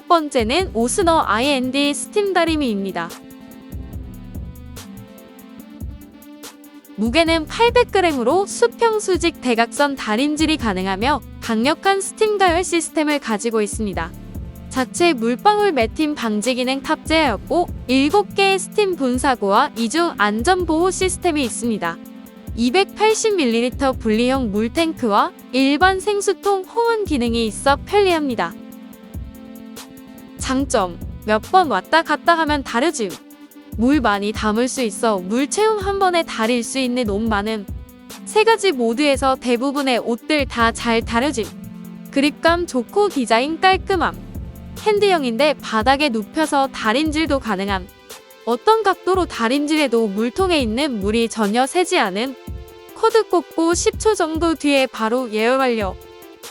번째는 오스너 I&D 스팀 다리미입니다. 무게는 800g으로 수평 수직 대각선 다림질이 가능하며 강력한 스팀 가열 시스템을 가지고 있습니다. 자체 물방울 매팀 방지 기능 탑재하였고 7개의 스팀 분사구와 이중 안전 보호 시스템이 있습니다. 280ml 분리형 물탱크와 일반 생수통 호원 기능이 있어 편리합니다. 장점, 몇 번 왔다 갔다 하면 다르짐. 물 많이 담을 수 있어 물 채움 한 번에 다릴 수 있는 옷 많음. 세 가지 모드에서 대부분의 옷들 다 잘 다려짐. 그립감 좋고 디자인 깔끔함. 핸드형인데 바닥에 눕혀서 다림질도 가능함. 어떤 각도로 다림질해도 물통에 있는 물이 전혀 새지 않음. 코드 꽂고 10초 정도 뒤에 바로 예열 완료.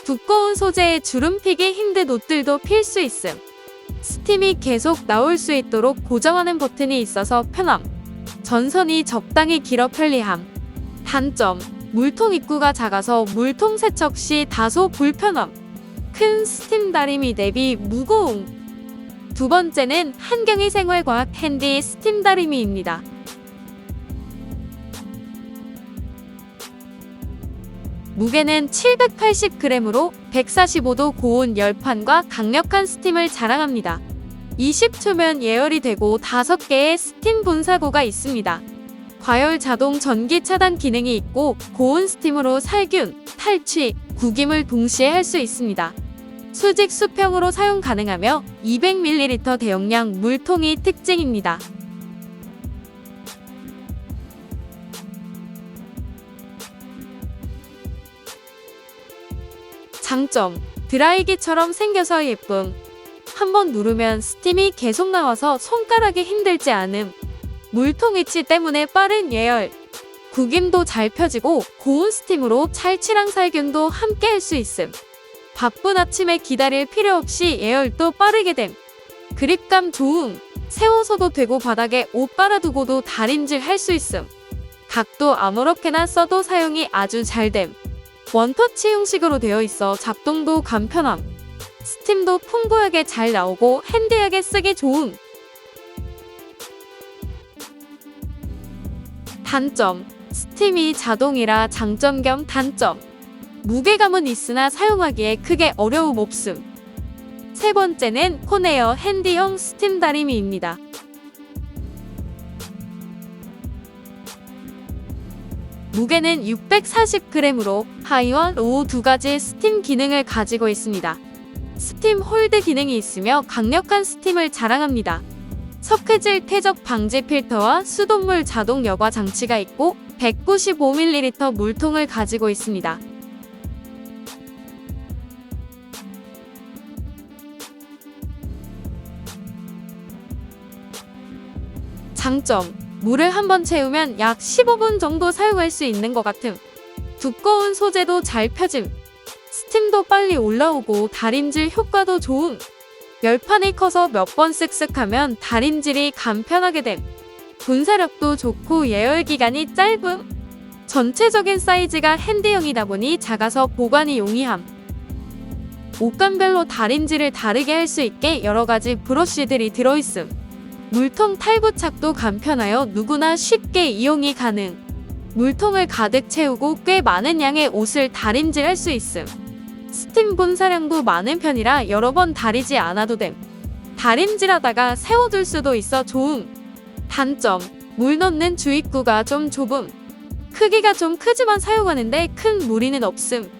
두꺼운 소재의 주름 피기 힘든 옷들도 필 수 있음. 스팀이 계속 나올 수 있도록 고정하는 버튼이 있어서 편함. 전선이 적당히 길어 편리함. 단점, 물통 입구가 작아서 물통 세척 시 다소 불편함. 큰 스팀 다리미 대비 무거움. 두 번째는 한경희 생활과학 핸디 스팀 다리미입니다. 무게는 780g으로 145도 고온 열판과 강력한 스팀을 자랑합니다. 20초면 예열이 되고 5개의 스팀 분사구가 있습니다. 과열 자동 전기 차단 기능이 있고 고온 스팀으로 살균, 탈취, 구김을 동시에 할 수 있습니다. 수직 수평으로 사용 가능하며 200ml 대용량 물통이 특징입니다. 장점, 드라이기처럼 생겨서 예쁨. 한번 누르면 스팀이 계속 나와서 손가락이 힘들지 않음. 물통 위치 때문에 빠른 예열. 구김도 잘 펴지고 고온 스팀으로 찰치랑 살균도 함께 할 수 있음. 바쁜 아침에 기다릴 필요 없이 예열도 빠르게 됨. 그립감 좋음. 세워서도 되고 바닥에 옷 빨아두고도 다림질 할 수 있음. 각도 아무렇게나 써도 사용이 아주 잘 됨. 원터치 형식으로 되어 있어 작동도 간편함. 스팀도 풍부하게 잘 나오고 핸디하게 쓰기 좋음. 단점. 스팀이 자동이라 장점 겸 단점. 무게감은 있으나 사용하기에 크게 어려움 없음. 세 번째는 코네어 핸디형 스팀 다리미입니다. 무게는 640g으로 하이와 로우 두 가지 스팀 기능을 가지고 있습니다. 스팀 홀드 기능이 있으며 강력한 스팀을 자랑합니다. 석회질 퇴적 방지 필터와 수돗물 자동 여과 장치가 있고 195ml 물통을 가지고 있습니다. 장점 물을 한 번 채우면 약 15분 정도 사용할 수 있는 것 같음. 두꺼운 소재도 잘 펴짐. 스팀도 빨리 올라오고 다림질 효과도 좋음. 열판이 커서 몇 번 쓱쓱하면 다림질이 간편하게 됨. 분사력도 좋고 예열 기간이 짧음. 전체적인 사이즈가 핸드형이다 보니 작아서 보관이 용이함. 옷감별로 다림질을 다르게 할 수 있게 여러 가지 브러쉬들이 들어있음. 물통 탈부착도 간편하여 누구나 쉽게 이용이 가능. 물통을 가득 채우고 꽤 많은 양의 옷을 다림질 할 수 있음. 스팀 분사량도 많은 편이라 여러 번 다리지 않아도 됨. 다림질하다가 세워둘 수도 있어 좋음. 단점, 물 넣는 주입구가 좀 좁음. 크기가 좀 크지만 사용하는데 큰 무리는 없음.